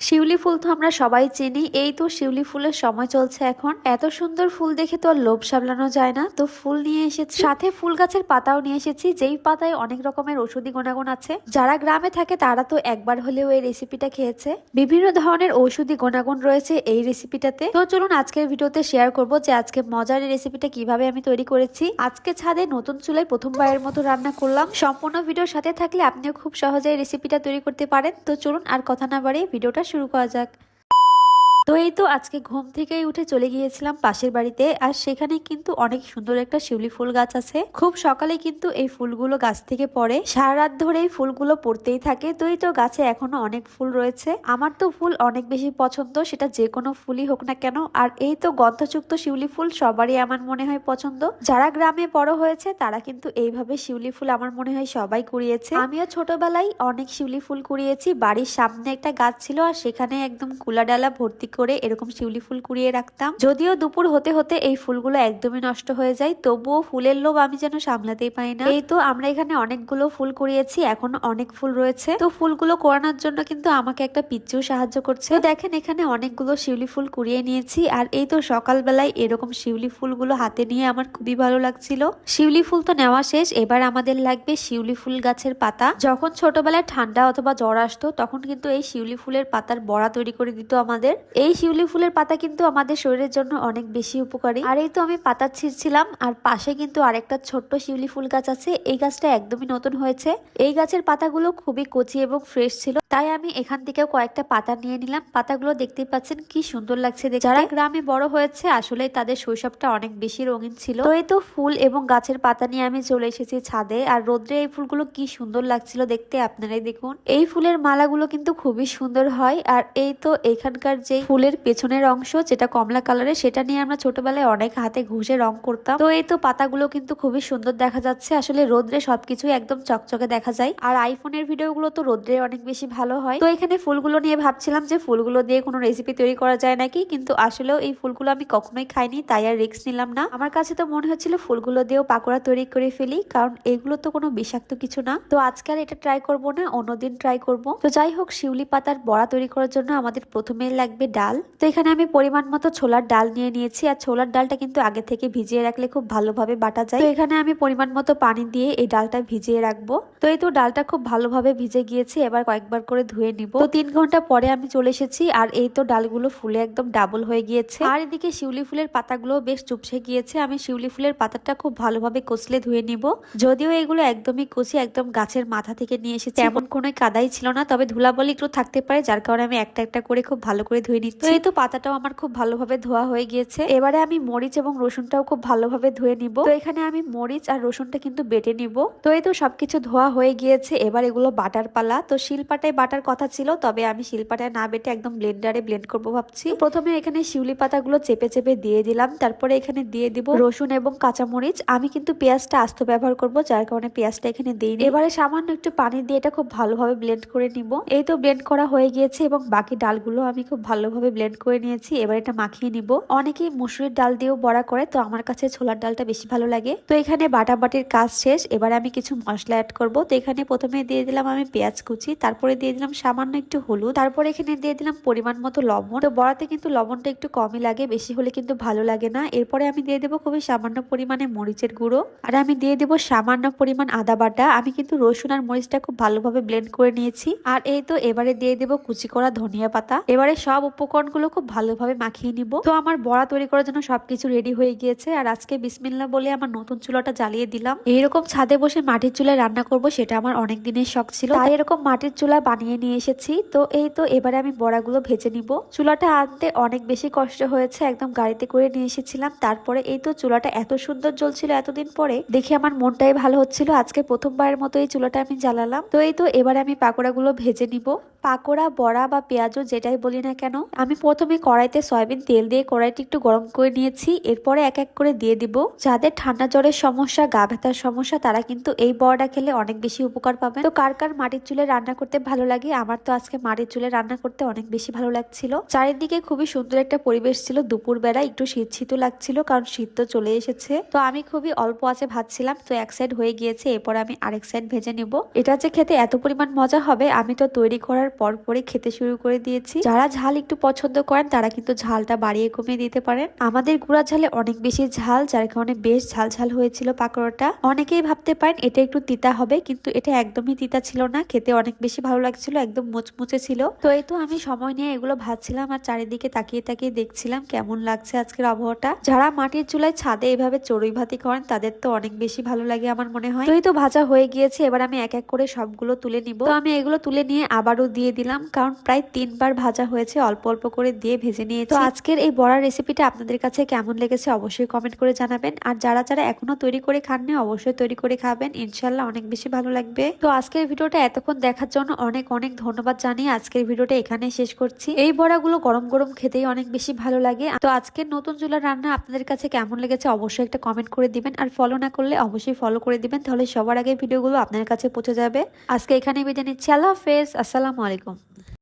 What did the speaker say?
শিউলি ফুল তো আমরা সবাই চিনি। এই তো শিউলি ফুলের সময় চলছে এখন। এত সুন্দর ফুল দেখে তো আর লোভ সামলানো যায় না। তো ফুল নিয়ে এসেছি। সাথে ফুল গাছের পাতাও নিয়ে এসেছি। যেই পাতায় অনেক রকমের ঔষধি গুণাগুণ আছে। যারা গ্রামে থাকে তারা তো একবার হলেও এই রেসিপিটা খেয়েছে। বিভিন্ন ধরনের ঔষধি গুণাগুণ রয়েছে এই রেসিপিটাতে। তো চলুন আজকের ভিডিওতে শেয়ার করব যে আজকে মজার এই রেসিপিটা কীভাবে আমি তৈরি করেছি। আজকে ছাদে নতুন চুলায় প্রথমবারের মতো রান্না করলাম। সম্পূর্ণ ভিডিওর সাথে থাকলে আপনিও খুব সহজেই রেসিপিটা তৈরি করতে পারেন। তো চলুন আর কথা না বাড়িয়ে ভিডিওটা শুরু করা যাক। তো এই তো আজকে ঘুম থেকেই উঠে চলে গিয়েছিলাম পাশের বাড়িতে, আর সেখানে কিন্তু অনেক সুন্দর একটা শিউলি ফুল গাছ আছে। খুব সকালে কিন্তু এই ফুলগুলো গাছ থেকে পড়ে। সারা রাত ধরে ফুলগুলো পড়তেই থাকে। তো এই তো গাছে এখনও অনেক ফুল রয়েছে। আমার তো ফুল অনেক বেশি পছন্দ, সেটা যে কোনো ফুলই হোক না কেন। আর এই তো গন্ধযুক্ত শিউলি ফুল সবারই আমার মনে হয় পছন্দ। যারা গ্রামে বড় হয়েছে, তারা কিন্তু এইভাবে শিউলি ফুল আমার মনে হয় সবাই কুড়িয়েছে। আমিও ছোটবেলায় অনেক শিউলি ফুল কুড়িয়েছি। বাড়ির সামনে একটা গাছ ছিল, আর সেখানে একদম কুলা ডালা ভর্তি করে এরকম শিউলি ফুল কুড়িয়ে রাখতাম। যদিও দুপুর হতে হতে এই ফুলগুলো একদমই নষ্ট হয়ে যায়, তবুও ফুলের লোভ আমি যেন সামলাতেই পাই না। এই তো আমরা এখানে অনেকগুলো ফুল কুড়িয়েছি, এখনও অনেক ফুল রয়েছে। তো ফুলগুলো কোরানোর জন্য কিন্তু আমাকে একটা পিচ্চু সাহায্য করছে। দেখেন এখানে অনেকগুলো শিউলি ফুল কুড়িয়ে নিয়েছি, আর এই তো সকালবেলায় এরকম শিউলি ফুলগুলো হাতে নিয়ে আমার খুবই ভালো লাগছিল। শিউলি ফুল তো নেওয়া শেষ, এবার আমাদের লাগবে শিউলি ফুল গাছের পাতা। যখন ছোটবেলায় ঠান্ডা অথবা জ্বর আসতো, তখন কিন্তু এই শিউলি ফুলের পাতার বড়া তৈরি করে দিত আমাদের। এই শিউলি ফুলের পাতা কিন্তু আমাদের শরীরের জন্য অনেক বেশি উপকারী। আর এই তো আমি পাতা ছিঁড়ছিলাম, আর পাশে কিন্তু আরেকটা ছোট্ট শিউলি ফুল গাছ আছে। এই গাছটা একদমই নতুন হয়েছে। এই গাছের পাতাগুলো খুবই কচি এবং ফ্রেশ ছিল, তাই আমি এখান থেকেও কয়েকটা পাতা নিয়ে নিলাম। পাতাগুলো দেখতেই পাচ্ছেন কি সুন্দর লাগছে যারা গ্রামে বড় হয়েছে আসলে তাদের শৈশবটা অনেক বেশি রঙিন ছিল। তো এই তো ফুল এবং গাছের পাতা নিয়ে আমি চলে এসেছি ছাদে, আর রোদ্রে এই ফুলগুলো কি সুন্দর লাগছিল দেখতে আপনারাই দেখুন। এই ফুলের মালাগুলো কিন্তু খুবই সুন্দর হয়, আর এই তো এখানকার যে ফুলের পেছনের অংশ যেটা কমলা কালারের সেটা নিয়ে আমরা ছোটবেলায় অনেক হাতে ঘুষে রং করতাম। তো এই তো পাতাগুলো কিন্তু খুবই সুন্দর দেখা যাচ্ছে। আসলে রোদ্রে সবকিছু একদম চকচকে দেখা যায়। আর আইফোনের ভিডিওগুলো তো রোদ্রে অনেক বেশি ভালো হয়। তো এখানে ফুলগুলো নিয়ে ভাবছিলাম যে ফুলগুলো দিয়ে কোনো রেসিপি তৈরি করা যায় নাকি? কিন্তু আসলেও এই ফুলগুলো আমি কখনোই খাইনি, তাই আর রিস্ক নিলাম না। আমার কাছে তো মনে হচ্ছিল ফুলগুলো দিয়েও পাকোড়া তৈরি করে ফেলি, কারণ এগুলো তো কোনো বিষাক্ত কিছু না। তো আজকে আর এটা ট্রাই করব না, অন্যদিন ট্রাই করব। তো যাই হোক, শিউলি পাতার বড়া তৈরি করার জন্য আমাদের প্রথমে লাগবে ডাল। তো এখানে আমি পরিমাণ মতো ছোলার ডাল নিয়ে নিয়েছি। আর ছোলার ডালটা কিন্তু আগে থেকে ভিজিয়ে রাখলে খুব ভালোভাবে বাটা যায়। তো এখানে আমি পরিমাণ মতো পানি দিয়ে এই ডালটা ভিজিয়ে রাখব। তো এই তো ডালটা খুব ভালোভাবে ভিজে গিয়েছে। এবার কয়েকবার করে ধুয়ে নিব। তো তিন ঘণ্টা পরে আমি চলে এসেছি। আর এই তো ডালগুলো ফুলে একদম ডাবল হয়ে গিয়েছে। আর এদিকে শিউলি ফুলের পাতাগুলো বেশ চুপসে গিয়েছে। আমি শিউলি ফুলের পাতাটা খুব ভালোভাবে কচলে ধুয়ে নিব। যদিও এগুলো একদমই কচি একদম গাছের মাথা থেকে নিয়ে এসেছি। এমন কোনো কাদাই ছিল না। তবে ধুলাবলি একটু থাকতে পারে, যার কারণে আমি একটা একটা করে খুব ভালো করে ধুয়ে নিচ্ছি তো এই তো পাতাটাও আমার খুব ভালোভাবে ধোয়া হয়ে গিয়েছে। এবারে আমি মরিচ এবং রসুনটাও খুব ভালোভাবে ধুয়ে নিব। তো এখানে আমি মরিচ আর রসুনটা কিন্তু বেটে নিব। তো এই তো সবকিছু ধোয়া হয়ে গিয়েছে। এবার এগুলো বাটার পালা। তো শিলপাটায় বাটার কথা ছিল, তবে আমি শিলপাটায় না বেটে একদম ব্লেন্ডারে ব্লেন্ড করব ভাবছি। প্রথমে এখানে শিউলি পাতাগুলো চেপে চেপে দিয়ে দিলাম। তারপরে এখানে দিয়ে দিব রসুন এবং কাঁচামরিচ। আমি কিন্তু পেঁয়াজটা আস্ত ব্যবহার করব, যার কারণে পেঁয়াজটা এখানে দিই এবারে সামান্য একটু পানি দিয়ে এটা খুব ভালোভাবে ব্লেন্ড করে নিব। এই তো ব্লেন্ড করা হয়ে গিয়েছে এবং বাকি ডালগুলো আমি খুব ভালোভাবে ব্লেন্ড করে নিয়েছি, এবার এটা মাখিয়ে নিব। অনেকেই মুসুরির ডাল দিয়েও বড়া করে, তো আমার কাছে ছোলার ডালটা বেশি ভালো লাগে। তো এখানে বাটাবাটির কাজ শেষ, এবার আমি কিছু মশলা অ্যাড করব। তো এখানে প্রথমে দিয়ে দিলাম আমি পেঁয়াজ কুচি, তারপরে দিয়ে দিলাম সামান্য একটু হলুদ, তারপরে এখানে দিয়ে দিলাম পরিমাণ মতো লবণ। তো বড়াতে কিন্তু লবণটা একটু কমই লাগে, বেশি হলে কিন্তু ভালো লাগে না। এরপরে আমি দিয়ে দেবো খুবই সামান্য পরিমাণে মরিচের গুঁড়ো। আর আমি দিয়ে দেবো সামান্য পরিমাণ আদা বাটা। আমি কিন্তু রসুন আর মরিচটা খুব ভালোভাবে ব্লেন্ড করে নিয়েছি। আর এই তো এবারে দিয়ে দেবো কুচি করা ধনিয়া পাতা। এবারে সব উপকরণগুলো খুব ভালোভাবে মাখিয়ে নিব। তো আমার বড়া তৈরি করার জন্য সবকিছু রেডি হয়ে গিয়েছে। আর আজকে বিসমিল্লা বলে আমার নতুন চুলাটা জ্বালিয়ে দিলাম। এইরকম ছাদে বসে মাটির চুলায় রান্না করব সেটা আমার অনেক দিনের শখ ছিল। তাই এরকম মাটির চুলা বানিয়ে নিয়ে এসেছি। তো এই তো এবারে আমি বড়াগুলো ভেজে নিব। চুলাটা আনতে অনেক বেশি কষ্ট হয়েছে। একদম গাড়িতে করে নিয়ে এসেছিলাম। তারপরে এই তো চুলাটা এত সুন্দর জ্বলছিল এতদিন পরে, দেখে আমার মনটাই ভালো হচ্ছিল। আজকে প্রথমবারের মতো এই চুলাটা আমি জ্বালালাম। তো এই তো এবারে আমি পাকোড়াগুলো ভেজে নিব। পাকোড়া, বড়া বা পেঁয়াজও যেটাই বলি না কেন আমি প্রথমে কড়াইতে সয়াবিন তেল দিয়ে কড়াইটি একটু গরম করে নিয়েছি, এরপরে এক এক করে দিয়ে দিব। যাদের ঠান্ডা জ্বরের সমস্যা, গা ব্যথার সমস্যা, তারা কিন্তু এই বড়াটা খেলে অনেক বেশি উপকার পাবে। তো কার কার মাটির চুলে রান্না করতে ভালো লাগে? আমার তো আজকে মাটির চুলে রান্না করতে অনেক বেশি ভালো লাগছিল। চারিদিকে খুবই সুন্দর একটা পরিবেশ ছিল। দুপুর বেলা একটু শীত শীতও লাগছিল, কারণ শীত তো চলে এসেছে। তো আমি খুবই অল্প আছে ভাজছিলাম, তো এক সাইড হয়ে গিয়েছে, এরপর আমি আরেক সাইড ভেজে নিব। এটা যে খেতে এত পরিমাণ মজা হবে, আমি তো তৈরি করার পর পরে খেতে শুরু করে দিয়েছি। যারা ঝাল একটু পছন্দ করেন, তারা কিন্তু ঝালটা বাড়িয়ে কমিয়ে দিতে পারেন। আমাদের গুঁড়া ঝালে অনেক বেশি ঝাল, যার কারণে বেশ ঝাল ঝাল হয়েছিল পাকোড়াটা। অনেকেই ভাবতে পারেন এটা একটু তিতা হবে, কিন্তু এটা একদমই তিতা ছিল না। খেতে অনেক বেশি ভালো লাগছিল, একদম মুচমুচে ছিল। তো এই তো আমি সময় নিয়ে এগুলো ভাজছিলাম আর চারিদিকে তাকিয়ে তাকিয়ে দেখছিলাম কেমন লাগছে আজকের আবহাওয়াটা। যারা মাটির চুলায় ছাদে এভাবে চড়ুই ভাতি করেন, তাদের তো অনেক বেশি ভালো লাগে আমার মনে হয়। তো তো ভাজা হয়ে গিয়েছে, এবার আমি এক এক করে সবগুলো তুলে নিব। তো আমি এগুলো তুলে নিয়ে আবারও দিয়ে দিলাম, কারণ প্রায় তিনবার ভাজা হয়েছে, অল্প অল্প করে দিয়ে ভেজে নিয়েছি। তো আজকের এই বড়ার রেসিপিটা আপনাদের কাছে কেমন লেগেছে অবশ্যই কমেন্ট করে জানাবেন। আর যারা যারা এখনও তৈরি করে খাননি অবশ্যই তৈরি করে খাবেন। ইনশাল্লাহ অনেক বেশি ভালো লাগবে। তো আজকের ভিডিওটা এতক্ষণ দেখার জন্য অনেক অনেক ধন্যবাদ জানিয়ে আজকের ভিডিওটা এখানে শেষ করছি। এই বড়াগুলো গরম গরম খেতেই অনেক বেশি ভালো লাগে। তো আজকের নতুন চুলার রান্না আপনাদের কাছে কেমন লেগেছে অবশ্যই একটা কমেন্ট করে দিবেন। আর ফলো না করলে অবশ্যই ফলো করে দিবেন তাহলে সবার আগে ভিডিওগুলো আপনার কাছে পৌঁছে যাবে। আজকে এখানে বিদায় নিচ্ছি। আল্লাহ হাফেজ। আসসালামু আলাইকুম।